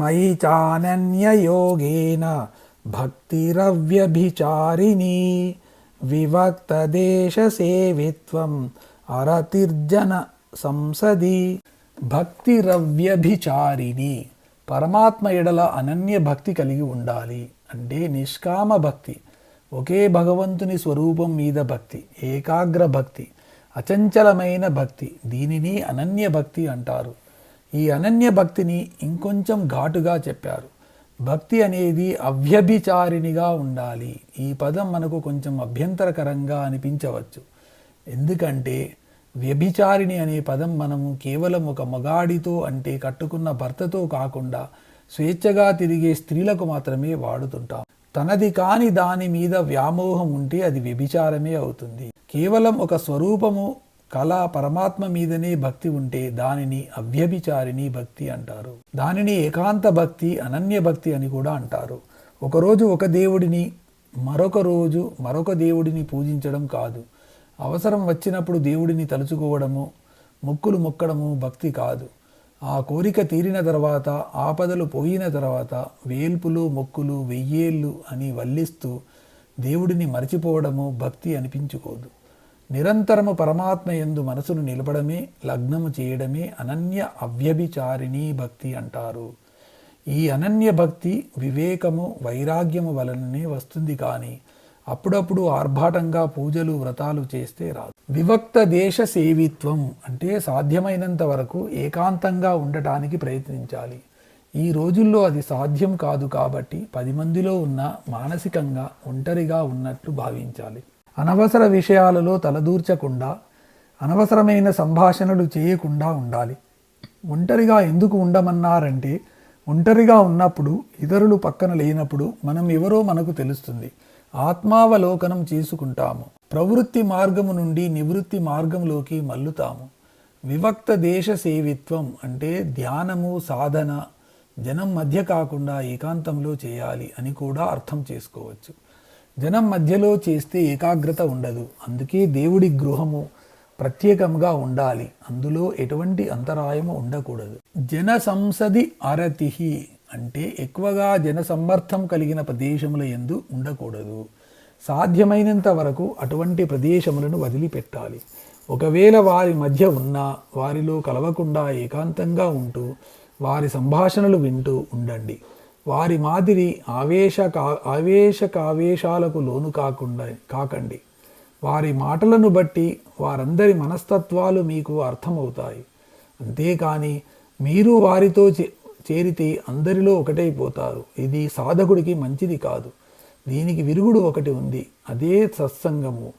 మయి చానన్యయోగేన భక్తిరవ్యభిచారిణీ వివక్తదేశసేవిత్వం అరతిర్జన సంసది భక్తిరవ్యభిచారిణి పరమాత్మ ఎడల అనన్య భక్తి కలిగి ఉండాలి అంటే నిష్కామ భక్తి। ఒకే భగవంతుని స్వరూపం మీద భక్తి ఏకాగ్ర భక్తి అచంచలమైన భక్తి దీనిని అనన్య భక్తి అంటారు। ఈ అనన్య భక్తిని ఇంకొంచెం ఘాటుగా చెప్పారు. భక్తి అనేది అవ్యభిచారిణిగా ఉండాలి. ఈ పదం మనకు కొంచెం అభ్యంతరకరంగా అనిపించవచ్చు. ఎందుకంటే వ్యభిచారిణి అనే పదం మనము కేవలం ఒక మగాడితో అంటే కట్టుకున్న భర్తతో కాకుండా స్వేచ్ఛగా తిరిగే స్త్రీలకు మాత్రమే వాడుతుంటాం. తనది కాని దాని మీద వ్యామోహం ఉంటే అది వ్యభిచారమే అవుతుంది. కేవలం ఒక స్వరూపము కళ పరమాత్మ మీదనే భక్తి ఉంటే దానిని అవ్యభిచారిణి భక్తి అంటారు. దానిని ఏకాంత భక్తి అనన్య భక్తి అని కూడా అంటారు. ఒకరోజు ఒక దేవుడిని మరొక రోజు మరొక దేవుడిని పూజించడం కాదు. అవసరం వచ్చినప్పుడు దేవుడిని తలుచుకోవడము మొక్కులు మొక్కడము భక్తి కాదు. ఆ కోరిక తీరిన తర్వాత ఆపదలు పోయిన తర్వాత వేల్పులు మొక్కులు వెయ్యేళ్ళు అని వల్లిస్తూ దేవుడిని మరచిపోవడము భక్తి అనిపించుకోదు. నిరంతరము పరమాత్మ ఎందు మనసును నిలపడమే లగ్నము చేయడమే అనన్య అవ్యభిచారిణీ భక్తి అంటారు. ఈ అనన్య భక్తి వివేకము వైరాగ్యము వలననే వస్తుంది కానీ అప్పుడప్పుడు ఆర్భాటంగా పూజలు వ్రతాలు చేస్తే రాదు. వివక్త దేశ సేవిత్వం అంటే సాధ్యమైనంత వరకు ఏకాంతంగా ఉండటానికి ప్రయత్నించాలి. ఈ రోజుల్లో అది సాధ్యం కాదు కాబట్టి పది మందిలో ఉన్న మానసికంగా ఒంటరిగా ఉన్నట్లు భావించాలి. అనవసర విషయాలలో తలదూర్చకుండా అనవసరమైన సంభాషణలు చేయకుండా ఉండాలి. ఒంటరిగా ఎందుకు ఉండమన్నారంటే ఒంటరిగా ఉన్నప్పుడు ఇతరులు పక్కన లేనప్పుడు మనం ఎవరో మనకు తెలుస్తుంది. ఆత్మావలోకనం చేసుకుంటాము. ప్రవృత్తి మార్గము నుండి నివృత్తి మార్గంలోకి మల్లుతాము వివక్త దేశ సేవిత్వం అంటే ధ్యానము సాధన జనం మధ్య కాకుండా ఏకాంతంలో చేయాలి అని కూడా అర్థం చేసుకోవచ్చు. జనం మధ్యలో చేస్తే ఏకాగ్రత ఉండదు. అందుకే దేవుడి గృహము ప్రత్యేకంగా ఉండాలి. అందులో ఎటువంటి అంతరాయము ఉండకూడదు. జన సంసది అరతిహి అంటే ఎక్కువగా జన సమర్థం కలిగిన ప్రదేశముల ఎందు ఉండకూడదు. సాధ్యమైనంత వరకు అటువంటి ప్రదేశములను వదిలిపెట్టాలి. ఒకవేళ వారి మధ్య ఉన్నా వారిలో కలవకుండా ఏకాంతంగా ఉంటూ వారి సంభాషణలు వింటూ ఉండండి. వారి మాదిరి ఆవేశ ఆవేశకావేశాలకు లోను కాకుండా కాకండి. వారి మాటలను బట్టి వారందరి మనస్తత్వాలు మీకు అర్థమవుతాయి. అంతేకాని మీరు వారితో చే- చేరితే అందరిలో ఒకటైపోతారు. ఇది సాధకుడికి మంచిది కాదు. దీనికి విరుగుడు ఒకటి ఉంది. అదే సత్సంగము.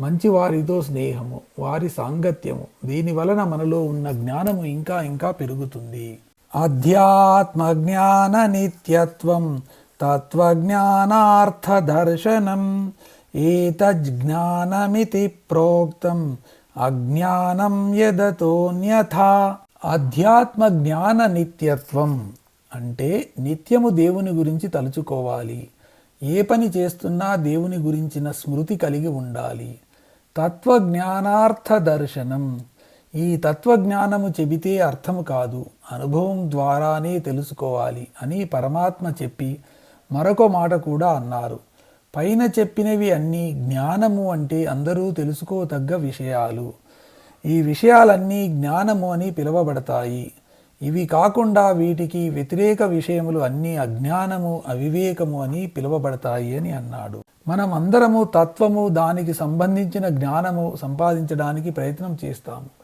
మంచి వారితో స్నేహము. వారి సాంగత్యము. దీని వలన మనలో ఉన్న జ్ఞానము ఇంకా ఇంకా పెరుగుతుంది. అధ్యాత్మ జ్ఞాన నిత్యత్వం తత్వజ్ఞానార్థ దర్శనం ఏతజ్ఞానమితి ప్రోక్తం అజ్ఞానం యదతోన్యథ అధ్యాత్మ జ్ఞాన నిత్యత్వం అంటే నిత్యము దేవుని గురించి తలుచుకోవాలి. ఏ పని చేస్తున్నా దేవుని గురించిన స్మృతి కలిగి ఉండాలి. తత్వజ్ఞానార్థ దర్శనం ఈ తత్వజ్ఞానము చెబితే అర్థము కాదు. అనుభవం ద్వారానే తెలుసుకోవాలి అని పరమాత్మ చెప్పి మరొక మాట కూడా అన్నారు. పైన చెప్పినవి అన్నీ జ్ఞానము అంటే అందరూ తెలుసుకోతగ్గ విషయాలు. ఈ విషయాలన్నీ జ్ఞానము అని పిలువబడతాయి. ఇవి కాకుండా వీటికి వ్యతిరేక విషయములు అన్నీ అజ్ఞానము అవివేకము అని పిలువబడతాయి అని అన్నాడు. మనం అందరము తత్వము దానికి సంబంధించిన జ్ఞానము సంపాదించడానికి ప్రయత్నం చేస్తాము.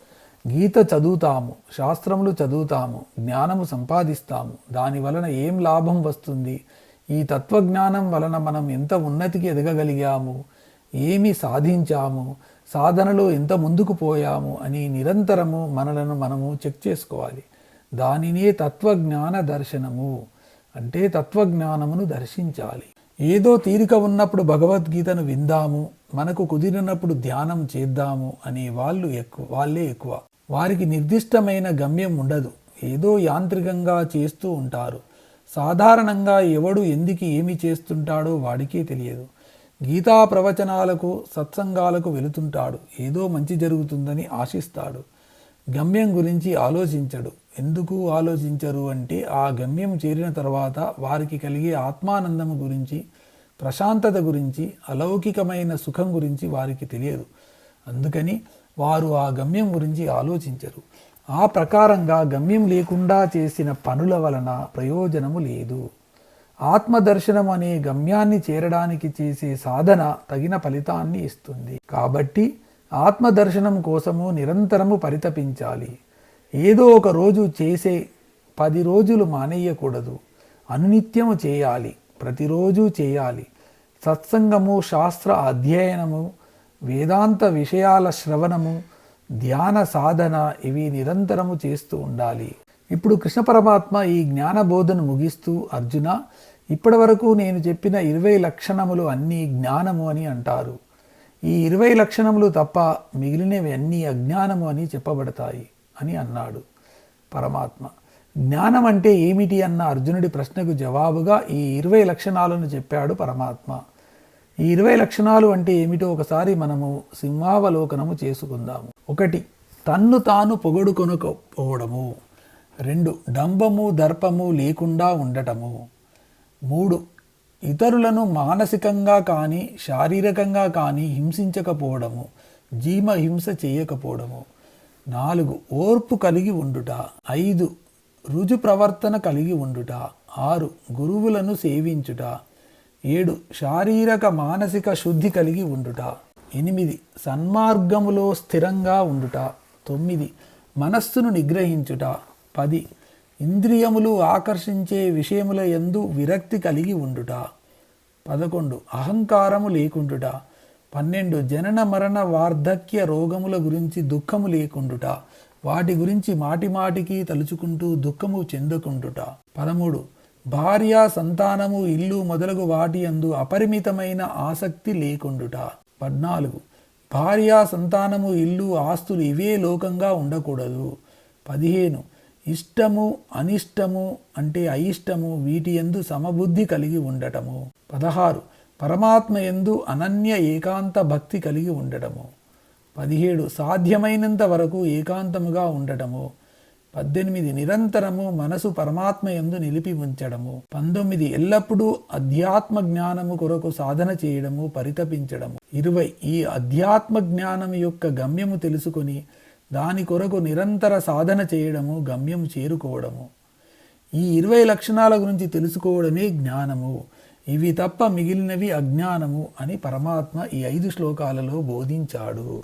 గీత చదువుతాము శాస్త్రములు చదువుతాము జ్ఞానము సంపాదిస్తాము. దాని వలన ఏం లాభం వస్తుంది? ఈ తత్వజ్ఞానం వలన మనం ఎంత ఉన్నతికి ఎదగగలిగాము? ఏమి సాధించాము? సాధనలో ఎంత ముందుకు పోయాము? అని నిరంతరము మనలను మనము చెక్ చేసుకోవాలి. దానినే తత్వజ్ఞాన దర్శనము. అంటే తత్వజ్ఞానమును దర్శించాలి. ఏదో తీరిక ఉన్నప్పుడు భగవద్గీతను విందాము మనకు కుదిరినప్పుడు ధ్యానం చేద్దాము అనే వాళ్ళు ఎక్కువ వాళ్ళే ఎక్కువ. వారికి నిర్దిష్టమైన గమ్యం ఉండదు. ఏదో యాంత్రికంగా చేస్తూ ఉంటారు. సాధారణంగా ఎవడు ఎందుకు ఏమి చేస్తుంటాడో వాడికే తెలియదు. గీతా ప్రవచనాలకు సత్సంగాలకు వెళుతుంటాడు. ఏదో మంచి జరుగుతుందని ఆశిస్తాడు. గమ్యం గురించి ఆలోచించడు. ఎందుకు ఆలోచించరు అంటే ఆ గమ్యం చేరిన తర్వాత వారికి కలిగే ఆత్మానందం గురించి ప్రశాంతత గురించి అలౌకికమైన సుఖం గురించి వారికి తెలియదు. అందుకని వారు ఆ గమ్యం గురించి ఆలోచించరు. ఆ ప్రకారంగా గమ్యం లేకుండా చేసిన పనుల వలన ప్రయోజనము లేదు. ఆత్మదర్శనం అనే గమ్యాన్ని చేరడానికి చేసే సాధన తగిన ఫలితాన్ని ఇస్తుంది. కాబట్టి ఆత్మదర్శనం కోసము నిరంతరము పరితపించాలి. ఏదో ఒక రోజు చేసే పది రోజులు మానేయకూడదు. అనునిత్యము చేయాలి. ప్రతిరోజు చేయాలి. సత్సంగము శాస్త్ర అధ్యయనము వేదాంత విషయాల శ్రవణము ధ్యాన సాధన ఇవి నిరంతరము చేస్తూ ఉండాలి. ఇప్పుడు కృష్ణ పరమాత్మ ఈ జ్ఞానబోధను ముగిస్తూ అర్జున ఇప్పటి వరకు నేను చెప్పిన ఇరవై లక్షణములు అన్నీ జ్ఞానము అని అంటారు. ఈ ఇరవై లక్షణములు తప్ప మిగిలినవి అన్నీ అజ్ఞానము అని చెప్పబడతాయి అని అన్నాడు పరమాత్మ. జ్ఞానం అంటే ఏమిటి అన్న అర్జునుడి ప్రశ్నకు జవాబుగా ఈ ఇరవై లక్షణాలను చెప్పాడు పరమాత్మ. ఈ ఇరవై లక్షణాలు అంటే ఏమిటో ఒకసారి మనము సింహావలోకనము చేసుకుందాము. ఒకటి తన్ను తాను పొగడుకొనకపోవడము. రెండు డంబము దర్పము లేకుండా ఉండటము. మూడు ఇతరులను మానసికంగా కానీ శారీరకంగా కానీ హింసించకపోవడము జీమ హింస చేయకపోవడము. నాలుగు ఓర్పు కలిగి ఉండుట. ఐదు రుజు ప్రవర్తన కలిగి ఉండుట. ఆరు గురువులను సేవించుట. ఏడు శారీరక మానసిక శుద్ధి కలిగి ఉండుట. ఎనిమిది సన్మార్గములో స్థిరంగా ఉండుట. తొమ్మిది మనస్సును నిగ్రహించుట. పది ఇంద్రియములు ఆకర్షించే విషయముల యందు విరక్తి కలిగి ఉండుట. పదకొండు అహంకారము లేకుండుట. పన్నెండు జనన మరణ వార్ధక్య రోగముల గురించి దుఃఖము లేకుండుట. వాటి గురించి మాటిమాటికి తలుచుకుంటూ దుఃఖము చెందుకుంటుట పదమూడు భార్య సంతానము ఇల్లు మొదలగు వాటి అందు అపరిమితమైన ఆసక్తి లేకుండుట. పద్నాలుగు భార్య సంతానము ఇల్లు ఆస్తులు ఇవే లోకంగా ఉండకూడదు. పదిహేను ఇష్టము అనిష్టము అంటే అయిష్టము వీటి ఎందు సమబుద్ధి కలిగి ఉండటము. పదహారు పరమాత్మ ఎందు అనన్య ఏకాంత భక్తి కలిగి ఉండటము. పదిహేడు సాధ్యమైనంత వరకు ఏకాంతముగా ఉండటము. పద్దెనిమిది నిరంతరము మనసు పరమాత్మ ఎందు నిలిపి ఉంచడము. పంతొమ్మిది ఎల్లప్పుడూ అధ్యాత్మ జ్ఞానము కొరకు సాధన చేయడము పరితపించడము. ఇరవై ఈ అధ్యాత్మ జ్ఞానం యొక్క గమ్యము తెలుసుకొని దాని కొరకు నిరంతర సాధన చేయడము గమ్యము చేరుకోవడము. ఈ ఇరవై లక్షణాల గురించి తెలుసుకోవడమే జ్ఞానము. ఇవి తప్ప మిగిలినవి అజ్ఞానము అని పరమాత్మ ఈ ఐదు శ్లోకాలలో బోధించాడు.